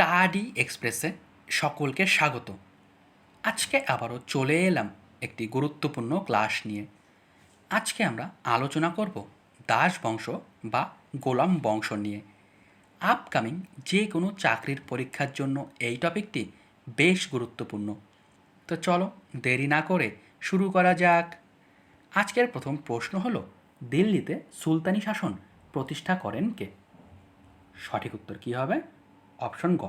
Study এক্সপ্রেসে সকলকে স্বাগত। আজকে আবারও চলে এলাম একটি গুরুত্বপূর্ণ ক্লাস নিয়ে। আজকে আমরা আলোচনা করব দাস বংশ বা গোলাম বংশ নিয়ে। আপকামিং যে কোনো চাকরির পরীক্ষার জন্য এই টপিকটি বেশ গুরুত্বপূর্ণ। তো চলো দেরি না করে শুরু করা যাক। আজকের প্রথম প্রশ্ন হলো, দিল্লিতে সুলতানি শাসন প্রতিষ্ঠা করেন কে? সঠিক উত্তর কী হবে? অপশন গ।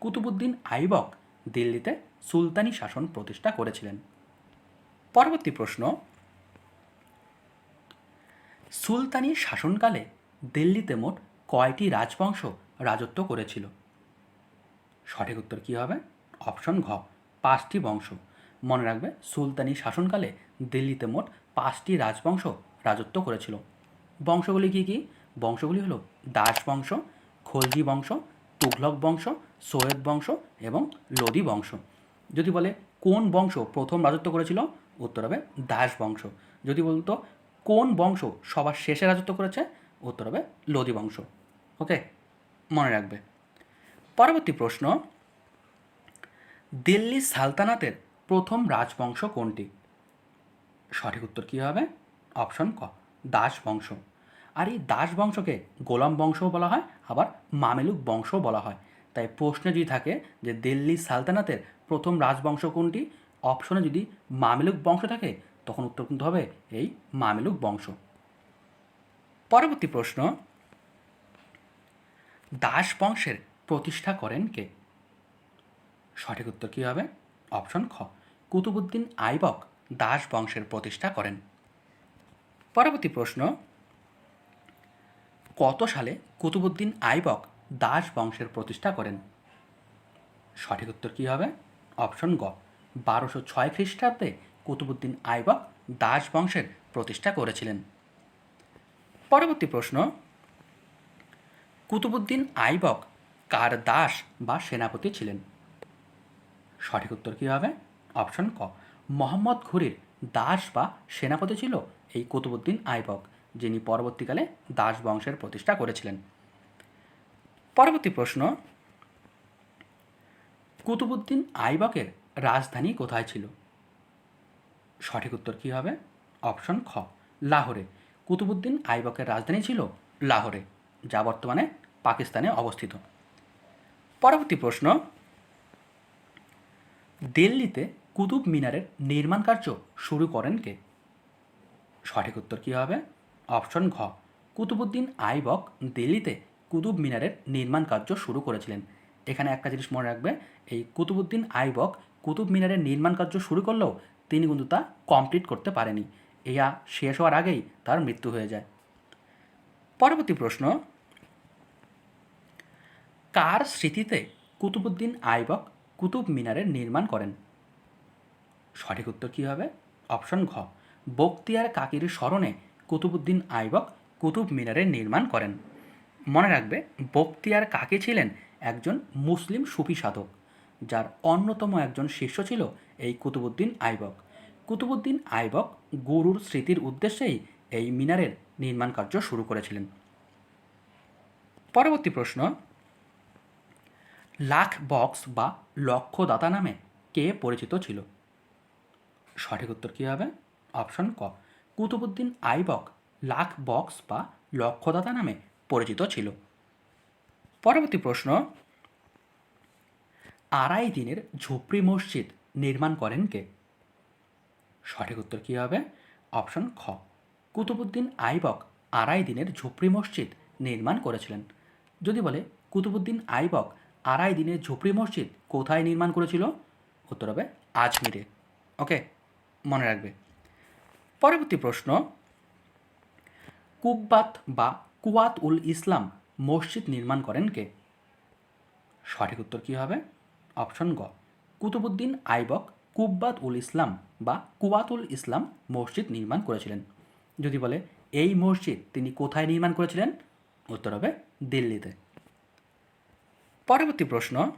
কুতুবুদ্দিন আইবক দিল্লিতে সুলতানি শাসন প্রতিষ্ঠা করেছিলেন। পরবর্তী প্রশ্ন। সুলতানি শাসনকালে দিল্লিতে মোট কয়টি রাজবংশ রাজত্ব করেছিল? সঠিক উত্তর কী হবে? অপশন ঘ, পাঁচটি বংশ। মনে রাখবে, সুলতানি শাসনকালে দিল্লিতে মোট পাঁচটি রাজবংশ রাজত্ব করেছিল। বংশগুলি কী কী? বংশগুলি হলো দাস বংশ, খলজি বংশ তুঘলক বংশ সৈয়দ বংশ এবং লোদি বংশ। যদি বলে কোন বংশ প্রথম রাজত্ব করেছিল, উত্তর হবে দাস বংশ। যদি বলতো কোন বংশ সবার শেষে রাজত্ব করেছে, উত্তর হবে লোদি বংশ। ওকে? মনে রাখবে। পরবর্তী প্রশ্ন, দিল্লি সালতানাতের প্রথম রাজবংশ কোনটি? সঠিক উত্তর কী হবে? অপশন ক, দাস বংশ। আর এই দাস বংশকে গোলাম বংশও বলা হয়, আবার মামেলুক বংশও বলা হয়। তাই প্রশ্নে যদি থাকে যে দিল্লি সালতানাতের প্রথম রাজবংশ কোনটি অপশনে যদি মামেলুক বংশ থাকে, তখন উত্তর কিন্তু হবে এই মামেলুক বংশ। পরবর্তী প্রশ্ন, দাস বংশের প্রতিষ্ঠা করেন কে? সঠিক উত্তর কী হবে? অপশন খ। কুতুবুদ্দিন আইবক দাস বংশের প্রতিষ্ঠা করেন। পরবর্তী প্রশ্ন কত সালে কুতুবুদ্দিন আইবক দাস বংশের প্রতিষ্ঠা করেন? সঠিক উত্তর কী হবে? অপশন গ। বারোশো ছয় খ্রিস্টাব্দে কুতুবুদ্দিন আইবক দাস বংশের প্রতিষ্ঠা করেছিলেন। পরবর্তী প্রশ্ন। কুতুবুদ্দিন আইবক কার দাস বা সেনাপতি ছিলেন? সঠিক উত্তর কী হবে? অপশন ক। মোহাম্মদ ঘুরির দাস বা সেনাপতি ছিল এই কুতুবুদ্দিন আইবক। যিনি পরবর্তীকালে দাস বংশের প্রতিষ্ঠা করেছিলেন। পরবর্তী প্রশ্ন, কুতুবুদ্দিন আইবকের রাজধানী কোথায় ছিল? সঠিক উত্তর কী হবে? অপশন খ, লাহোরে। কুতুবুদ্দিন আইবকের রাজধানী ছিল লাহোরে, যা বর্তমানে পাকিস্তানে অবস্থিত। পরবর্তী প্রশ্ন, দিল্লিতে কুতুব মিনারের নির্মাণ কার্য শুরু করেন কে? সঠিক উত্তর কী হবে? অপশন ঘ। কুতুবুদ্দিন আইবক দিল্লিতে কুতুব মিনারের নির্মাণ কার্য শুরু করেছিলেন। এখানে একটা জিনিস মনে রাখবে, এই কুতুবুদ্দিন আইবক কুতুব মিনারের নির্মাণ কার্য শুরু করলেও তিনি কিন্তু তা কমপ্লিট করতে পারেনি। ইয়া শেষ হওয়ার আগেই তার মৃত্যু হয়ে যায়। পরবর্তী প্রশ্ন, কার স্মৃতিতে কুতুবুদ্দিন আইবক কুতুব মিনারের নির্মাণ করেন? সঠিক উত্তর কী হবে? অপশন ঘ। বক্তিয়ার কাকির স্মরণে কুতুবুদ্দিন আইবক কুতুব মিনারের নির্মাণ করেন। মনে রাখবে, বক্তিয়ার কাকি ছিলেন? একজন মুসলিম সুফি সাধক, যার অন্যতম একজন শিষ্য ছিল এই কুতুবুদ্দিন আইবক। কুতুবুদ্দিন আইবক গুরুর স্মৃতির উদ্দেশ্যেই এই মিনারের নির্মাণ কার্য শুরু করেছিলেন। পরবর্তী প্রশ্ন, লাখ বক্স বা লক্ষ্যদাতা নামে কে পরিচিত ছিল? সঠিক উত্তর কী হবে? অপশন ক। কুতুবুদ্দিন আইবক লাখ বক্স বা লক্ষ্যদাতা নামে পরিচিত ছিল। পরবর্তী প্রশ্ন, আড়াই দিনের ঝুপড়ি মসজিদ নির্মাণ করেন কে? সঠিক উত্তর কী হবে? অপশন খ। কুতুবুদ্দিন আইবক আড়াই দিনের ঝুপড়ি মসজিদ নির্মাণ করেছিলেন। যদি বলে, কুতুবুদ্দিন আইবক আড়াই দিনের ঝুপড়ি মসজিদ কোথায় নির্মাণ করেছিল? উত্তর হবে আজমিরে। ওকে, মনে রাখবে। পরবর্তী প্রশ্ন, কুব্বাত বা কুয়াত উল ইসলাম মসজিদ নির্মাণ করেন কে? সঠিক উত্তর কী হবে? অপশন গ, কুতুবুদ্দিন আইবক কুব্বাত উল ইসলাম বা কুয়াতুল ইসলাম মসজিদ নির্মাণ করেছিলেন। যদি বলে, এই মসজিদ তিনি কোথায় নির্মাণ করেছিলেন? উত্তর হবে, দিল্লিতে। পরবর্তী প্রশ্ন,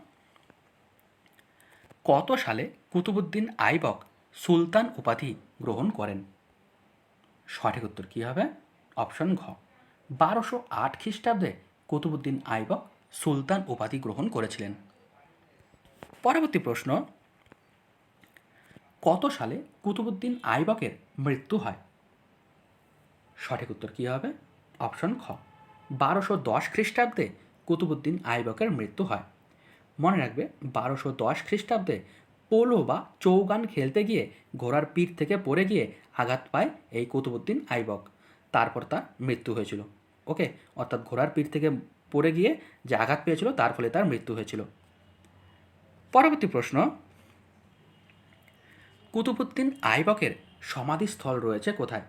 কত সালে কুতুবুদ্দিন আইবক সুলতান উপাধি গ্রহণ করেন? সঠিক উত্তর কী হবে? অপশন ঘ। বারোশো আট খ্রিস্টাব্দে কুতুবুদ্দিন আইবক সুলতান উপাধি গ্রহণ করেছিলেন। পরবর্তী প্রশ্ন, কত সালে কুতুবুদ্দিন আইবকের মৃত্যু হয়? সঠিক উত্তর কী হবে? অপশন খ বারোশো দশ খ্রিস্টাব্দে কুতুবুদ্দিন আইবকের মৃত্যু হয়। মনে রাখবে, বারোশো দশ খ্রিস্টাব্দে পোলো বা চৌগান খেলতে গিয়ে ঘোড়ার পিঠ থেকে পড়ে গিয়ে আঘাত পায় এই কুতুবুদ্দিন আইবক। তারপর তার মৃত্যু হয়েছিল। ওকে? অর্থাৎ ঘোড়ার পিঠ থেকে পড়ে গিয়ে যে আঘাত পেয়েছিল, তার ফলে তার মৃত্যু হয়েছিল। পরবর্তী প্রশ্ন। কুতুবুদ্দিন আইবকের সমাধিস্থল রয়েছে কোথায়?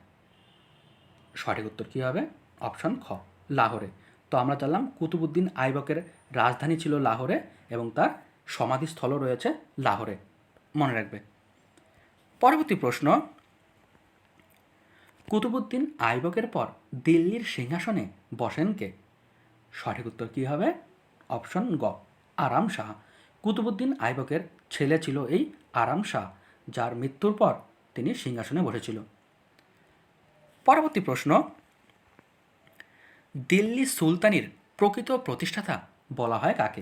সঠিক উত্তর কী হবে? অপশন খ, লাহোরে। তো আমরা জানলাম কুতুবুদ্দিন আইবকের রাজধানী ছিল লাহোরে এবং তার সমাধিস্থলও রয়েছে লাহোরে। মনে রাখবে। পরবর্তী প্রশ্ন। কুতুবুদ্দিন আইবকের পর দিল্লির সিংহাসনে বসেন কে? সঠিক উত্তর কী হবে? অপশন গ, আরাম শাহ। কুতুবুদ্দিন আইবকের ছেলে ছিল এই আরাম শাহ, যার মৃত্যুর পর তিনি সিংহাসনে বসেছিল। পরবর্তী প্রশ্ন। দিল্লি সুলতানির প্রকৃত প্রতিষ্ঠাতা বলা হয় কাকে?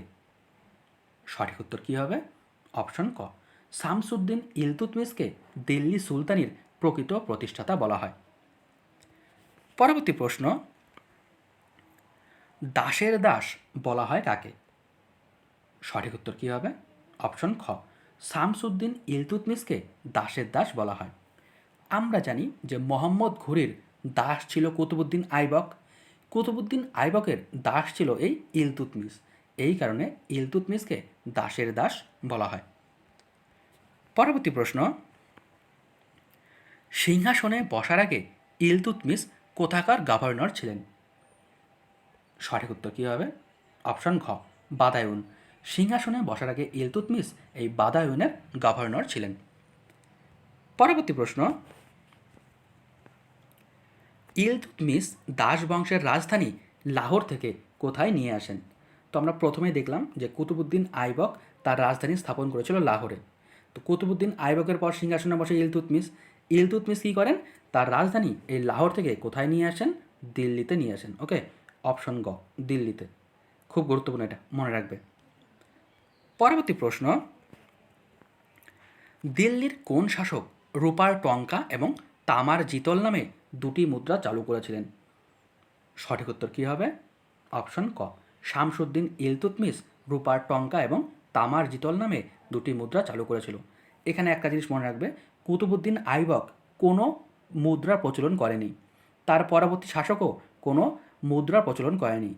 সঠিক উত্তর কী হবে? অপশন ক শামসুদ্দিন ইলতুতমিসকে দিল্লি সুলতানির প্রকৃত প্রতিষ্ঠাতা বলা হয়। পরবর্তী প্রশ্ন, দাসের দাস বলা হয় কাকে? সঠিক উত্তর কী হবে? অপশন খ, শামসুদ্দিন ইলতুতমিসকে দাসের দাস বলা হয়। আমরা জানি যে মোহাম্মদ ঘুরির দাস ছিল কুতুবুদ্দিন আইবক। কুতুবুদ্দিন আইবকের দাস ছিল এই ইলতুতমিস এই কারণে ইলতুতমিসকে দাসের দাস বলা হয়। পরবর্তী প্রশ্ন, সিংহাসনে বসার আগে ইলতুতমিস কোথাকার গভর্নর ছিলেন? সঠিক উত্তর কী হবে? অপশন ঘ, বাদায়ুন। সিংহাসনে বসার আগে ইলতুতমিস এই বাদায়ুনের গভর্নর ছিলেন। পরবর্তী প্রশ্ন ইলতুতমিস দাস বংশের রাজধানী লাহোর থেকে কোথায় নিয়ে আসেন? তো আমরা প্রথমেই দেখলাম যে কুতুবুদ্দিন আইবক তার রাজধানী স্থাপন করেছিল লাহোরে। তো কুতুবুদ্দিন আইবকের পর সিংহাসনে বসে ইলতুতমিস ইলতুতমিস কী করেন? তার রাজধানী এই লাহোর থেকে কোথায় নিয়ে আসেন? দিল্লিতে নিয়ে আসেন, ওকে? অপশন গ, দিল্লিতে। খুব গুরুত্বপূর্ণ এটা, মনে রাখবে। পরবর্তী প্রশ্ন, দিল্লির কোন শাসক রূপার টঙ্কা এবং তামার জিতল নামে দুটি মুদ্রা চালু করেছিলেন? সঠিক উত্তর কী হবে? অপশন ক, শামসুদ্দিন ইলতুতমিস রূপার টঙ্কা এবং তামার জিতল নামে দুটি মুদ্রা চালু করেছিল। এখানে একটা জিনিস মনে রাখবে, কুতুবুদ্দিন আইবক কোনো মুদ্রার প্রচলন করেনি। তার পরবর্তী শাসকও কোনো মুদ্রার প্রচলন করেনি।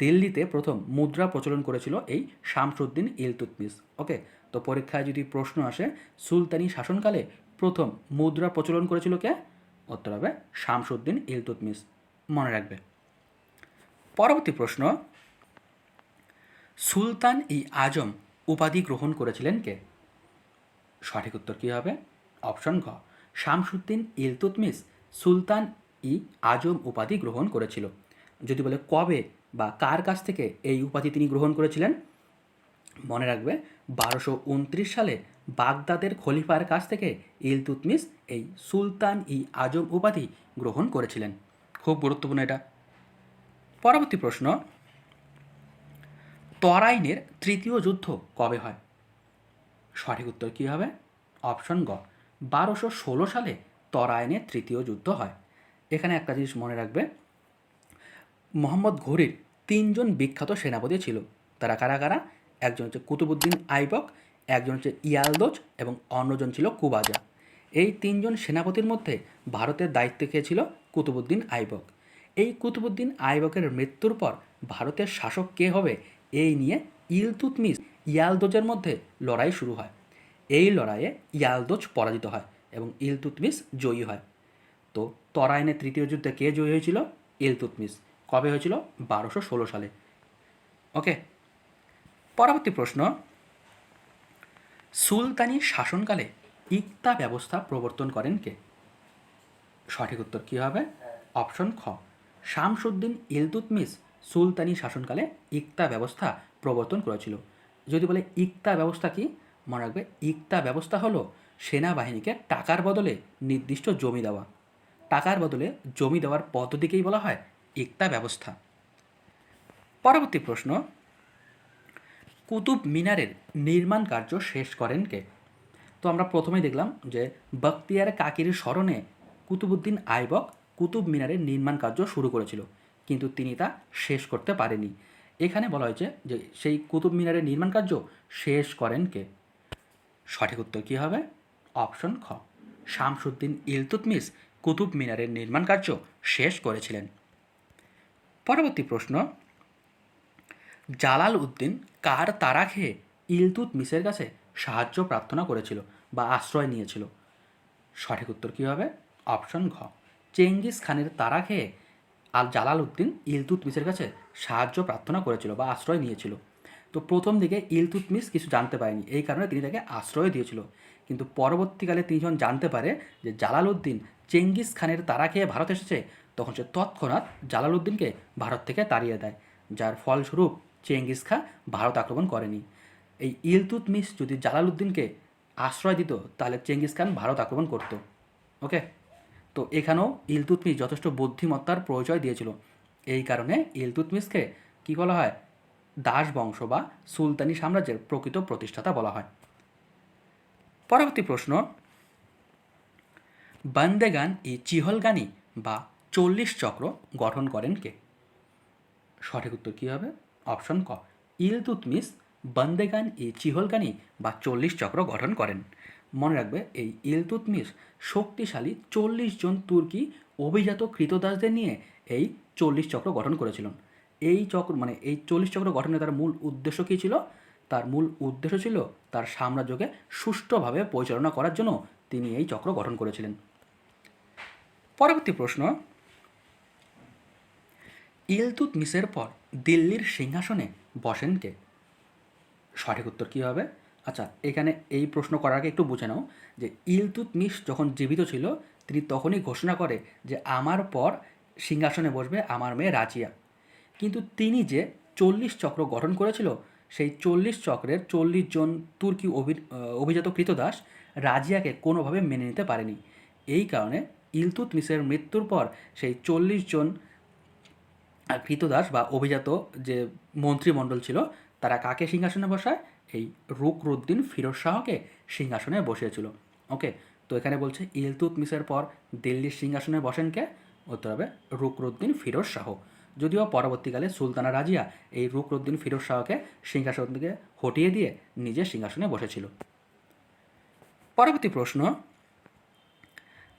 দিল্লিতে প্রথম মুদ্রা প্রচলন করেছিল এই শামসুদ্দিন ইলতুতমিস ওকে তো পরীক্ষায় যদি প্রশ্ন আসে, সুলতানি শাসনকালে প্রথম মুদ্রা প্রচলন করেছিল কে? উত্তর হবে শামসুদ্দিন ইলতুতমিস মনে রাখবে। পরবর্তী প্রশ্ন, সুলতান ই আজম উপাধি গ্রহণ করেছিলেন কে? সঠিক উত্তর কী হবে? অপশন ঘ। শামসুদ্দিন ইলতুতমিস সুলতান ই আজম উপাধি গ্রহণ করেছিল। যদি বলে কবে বা কার কাছ থেকে এই উপাধি তিনি গ্রহণ করেছিলেন? মনে রাখবে, বারোশো উনত্রিশ সালে বাগদাদের খলিফার কাছ থেকে ইলতুতমিস এই সুলতান ই আজম উপাধি গ্রহণ করেছিলেন। খুব গুরুত্বপূর্ণ এটা। পরবর্তী প্রশ্ন তরাইনের তৃতীয় যুদ্ধ কবে হয়? সঠিক উত্তর কী হবে? অপশন গ। বারোশো ষোলো সালে তরাইনের তৃতীয় যুদ্ধ হয়। এখানে একটা জিনিস মনে রাখবে। মোহাম্মদ ঘুরির তিনজন বিখ্যাত সেনাপতি ছিল। তারা কারা কারা? একজন হচ্ছে কুতুবুদ্দিন আইবক, একজন হচ্ছে ইয়ালদোজ এবং অন্যজন ছিল কুবাজা। এই তিনজন সেনাপতির মধ্যে ভারতের দায়িত্ব কে ছিল? কুতুবুদ্দিন আইবক। এই কুতুবুদ্দিন আইবকের মৃত্যুর পর ভারতের শাসক কে হবে? এই নিয়ে ইলতুতমিস ইয়ালদোজের মধ্যে লড়াই শুরু হয়। এই লড়াইয়ে ইয়ালদোজ পরাজিত হয় এবং ইলতুতমিস জয়ী হয়। তো তরাইনের তৃতীয় যুদ্ধে কে জয়ী হয়েছিল? ইলতুতমিস কবে হয়েছিল? বারোশো ষোলো সালে। ওকে পরবর্তী প্রশ্ন। সুলতানি শাসনকালে ইকতা ব্যবস্থা প্রবর্তন করেন কে? সঠিক উত্তর কী হবে? অপশন খ। শামসুদ্দিন ইলতুতমিস সুলতানি শাসনকালে ইকতা ব্যবস্থা প্রবর্তন করেছিল। যদি বলে ইকতা ব্যবস্থা কি? মনে রাখবে, ইকতা ব্যবস্থা হলো সেনাবাহিনীকে টাকার বদলে নির্দিষ্ট জমি দেওয়া। টাকার বদলে জমি দেওয়ার পদ্ধতিকেই বলা হয় ইকতা ব্যবস্থা। পরবর্তী প্রশ্ন, কুতুব মিনারের নির্মাণ কার্য শেষ করেন কে? তো আমরা প্রথমেই দেখলাম যে বখতিয়ার কাকির স্মরণে কুতুবুদ্দিন আইবক কুতুব মিনারের নির্মাণ কার্য শুরু করেছিল। কিন্তু তিনি তা শেষ করতে পারেনি। এখানে বলা হয়েছে যে সেই কুতুব মিনারের নির্মাণ কার্য শেষ করেন কে? সঠিক উত্তর কী হবে? অপশন খ। শামসুদ্দিন ইলতুতমিস কুতুব মিনারের নির্মাণ কার্য শেষ করেছিলেন। পরবর্তী প্রশ্ন, জালাল উদ্দিন কার তারা খেয়ে ইলতুতমিসের কাছে সাহায্য প্রার্থনা করেছিল বা আশ্রয় নিয়েছিল? সঠিক উত্তর কী হবে? অপশন ঘ। চেঙ্গিস খানের তারা খেয়ে আল জালাল উদ্দিন ইলতুতমিসের কাছে সাহায্য প্রার্থনা করেছিল বা আশ্রয় নিয়েছিল। তো প্রথম দিকে ইলতুতমিস কিছু জানতে পারেনি। এই কারণে তিনি তাকে আশ্রয় দিয়েছিল। কিন্তু পরবর্তীকালে তিনি যখন জানতে পারে যে জালাল উদ্দিন চেঙ্গিস খানের তারা খেয়ে ভারত এসেছে, তখন সে তৎক্ষণাৎ জালাল উদ্দিনকে ভারত থেকে তাড়িয়ে দেয়। যার ফলস্বরূপ চেঙ্গিস খা ভারত আক্রমণ করেনি। এই ইলতুতমিস যদি জালাল উদ্দিনকে আশ্রয় দিত, তাহলে চেঙ্গিস খান ভারত আক্রমণ করত। ওকে? তো এখানেও ইলতুতমিস যথেষ্ট বুদ্ধিমত্তার পরিচয় দিয়েছিল। এই কারণে ইলতুতমিসকে কী বলা হয়? দাস বংশ বা সুলতানি সাম্রাজ্যের প্রকৃত প্রতিষ্ঠাতা বলা হয়। পরবর্তী প্রশ্ন। বন্দেগান ই চিহলগানি বা চল্লিশ চক্র গঠন করেন কে? সঠিক উত্তর কী হবে? অপশন ক। ইলতুতমিস বন্দেগান ই চিহলগানি বা চল্লিশ চক্র গঠন করেন। মনে রাখবে, এই ইলতুতমিস শক্তিশালী চল্লিশ জন তুর্কি অভিজাত কৃতদাসদের নিয়ে এই চল্লিশ চক্র গঠন করেছিলেন এই চক্র মানে এই চল্লিশ চক্র গঠনে তার মূল উদ্দেশ্য কী ছিল? তার মূল উদ্দেশ্য ছিল তার সাম্রাজ্যকে সুষ্ঠুভাবে পরিচালনা করার জন্য তিনি এই চক্র গঠন করেছিলেন। পরবর্তী প্রশ্ন ইলতুতমিসের পর দিল্লির সিংহাসনে বসেন কে? সঠিক উত্তর কী হবে? আচ্ছা এখানে এই প্রশ্ন করার আগে একটু বুঝে নাও যে ইলতুতমিস যখন জীবিত ছিল, তিনি তখনই ঘোষণা করে যে আমার পর সিংহাসনে বসবে আমার মেয়ে রাজিয়া। কিন্তু তিনি যে চল্লিশ চক্র গঠন করেছিল, সেই চল্লিশ চক্রের চল্লিশ জন তুর্কি অভি অভিজাত কৃতদাস রাজিয়াকে কোনোভাবে মেনে নিতে পারেনি। এই কারণে ইলতুতমিসের মৃত্যুর পর সেই চল্লিশ জন কৃতদাস বা অভিজাত যে মন্ত্রিমণ্ডল ছিল, তারা কাকে সিংহাসনে বসায়? এই রুকরুদ্দিন ফিরোজ শাহকে সিংহাসনে বসিয়েছিল। ওকে, তো এখানে বলছে ইলতুতমিসের পর দিল্লির সিংহাসনে বসেন কে? উত্তর হবে, রুকরুদ্দিন ফিরোজ শাহ। যদিও পরবর্তীকালে সুলতানা রাজিয়া এই রুকরুদ্দিন ফিরোজ শাহকে সিংহাসন থেকে হটিয়ে দিয়ে নিজের সিংহাসনে বসেছিল। পরবর্তী প্রশ্ন,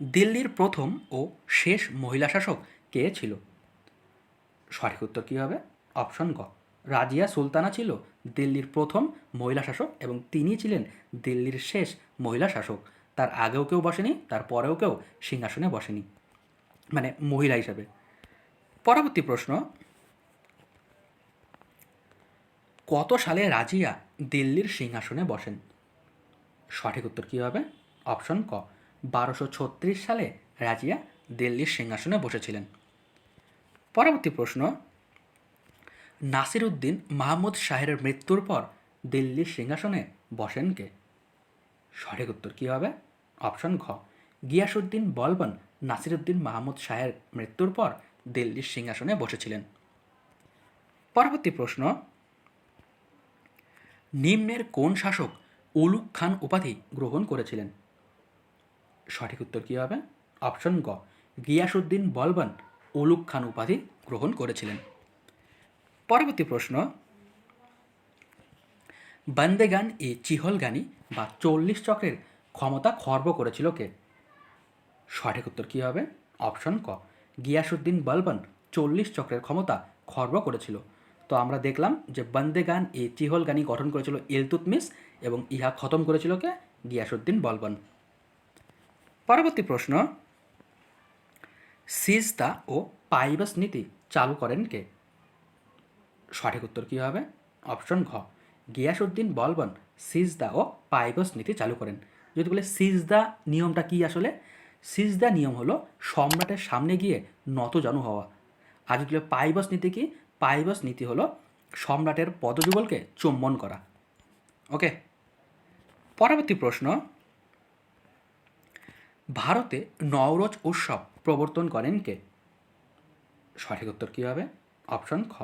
দিল্লির প্রথম ও শেষ মহিলা শাসক কে ছিল? সঠিক উত্তর কী হবে? অপশন গ। রাজিয়া সুলতানা ছিল দিল্লির প্রথম মহিলা শাসক এবং তিনি ছিলেন দিল্লির শেষ মহিলা শাসক। তার আগেও কেউ বসেনি, তার পরেও কেউ সিংহাসনে বসেনি। মানে মহিলা হিসাবে। পরবর্তী প্রশ্ন, কত সালে রাজিয়া দিল্লির সিংহাসনে বসেন? সঠিক উত্তর কী হবে? অপশন ক, বারোশো ছত্রিশ সালে রাজিয়া দিল্লির সিংহাসনে বসেছিলেন। পরবর্তী প্রশ্ন নাসির উদ্দিন মাহমুদ শাহের মৃত্যুর পর দিল্লির সিংহাসনে বসেন কে? সঠিক উত্তর কী হবে? অপশন ঘ। গিয়াসুদ্দিন বলবন নাসিরুদ্দিন মাহমুদ শাহের মৃত্যুর পর দিল্লির সিংহাসনে বসেছিলেন। পরবর্তী প্রশ্ন। নিম্নের কোন শাসক উলুক খান উপাধি গ্রহণ করেছিলেন? সঠিক উত্তর কী হবে? অপশন গ। গিয়াসুদ্দিন বলবন উলুক খান উপাধি গ্রহণ করেছিলেন। পরবর্তী প্রশ্ন। বন্দেগান ই চিহলগানি বা চল্লিশ চক্রের ক্ষমতা খর্ব করেছিল কে? সঠিক উত্তর কী হবে? অপশন ক। গিয়াসুদ্দিন বলবন চল্লিশ চক্রের ক্ষমতা খর্ব করেছিল। তো আমরা দেখলাম যে বন্দেগান ই চিহলগানি গঠন করেছিল ইলতুতমিস এবং ইহা খতম করেছিল কে? গিয়াসুদ্দিন বলবন। পরবর্তী প্রশ্ন। সিজদা ও পাইবাস নীতি চালু করেন কে? সঠিক উত্তর কী হবে? অপশন ঘ। গিয়াসুদ্দিন বলবন, সিজদা ও পাইবাস নীতি চালু করেন। যদি বলে সিজদা নিয়মটা কী আসলে? সিজদা নিয়ম হলো সম্রাটের সামনে গিয়ে নতজানু হওয়া। আর যদি পাইবাস নীতি কি? পাইবাস নীতি হলো সম্রাটের পদযুগলকে চুম্বন করা। ওকে? পরবর্তী প্রশ্ন। ভারতে নওরোজ উৎসব প্রবর্তন করেন কে? সঠিক উত্তর কী হবে? অপশন খ।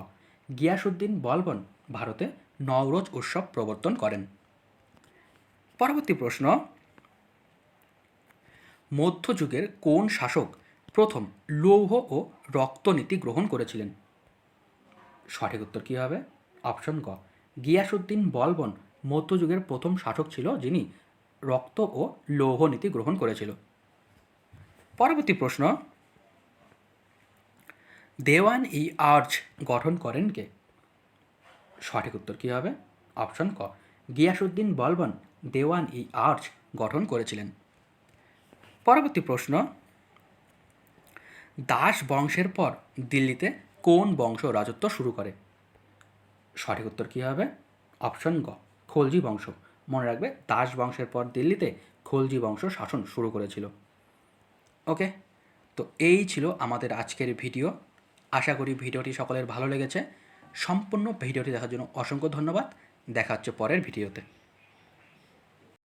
গিয়াসুদ্দিন বলবন, ভারতে নওরোজ উৎসব প্রবর্তন করেন। পরবর্তী প্রশ্ন, মধ্যযুগের কোন শাসক প্রথম লৌহ ও রক্তনীতি গ্রহণ করেছিলেন? সঠিক উত্তর কী হবে? অপশন ক গিয়াসুদ্দিন বলবন মধ্যযুগের প্রথম শাসক ছিল যিনি রক্ত ও লৌহ নীতি গ্রহণ করেছিল। পরবর্তী প্রশ্ন দেওয়ান ই আর্চ গঠন করেন কে? সঠিক উত্তর কী হবে? অপশন ক। গিয়াসুদ্দিন বলবন দেওয়ান ই আর্চ গঠন করেছিলেন। পরবর্তী প্রশ্ন। দাস বংশের পর দিল্লিতে কোন বংশ রাজত্ব শুরু করে? সঠিক উত্তর কী হবে? অপশন গ। খলজি বংশ। মনে রাখবে, দাস বংশের পর দিল্লিতে খলজি বংশ শাসন শুরু করেছিল। ওকে? তো এই ছিল আমাদের আজকের ভিডিও। আশা করি ভিডিওটি সকলের ভালো লেগেছে। সম্পূর্ণ ভিডিওটি দেখার জন্য অসংখ্য ধন্যবাদ। দেখা হচ্ছে পরের ভিডিওতে।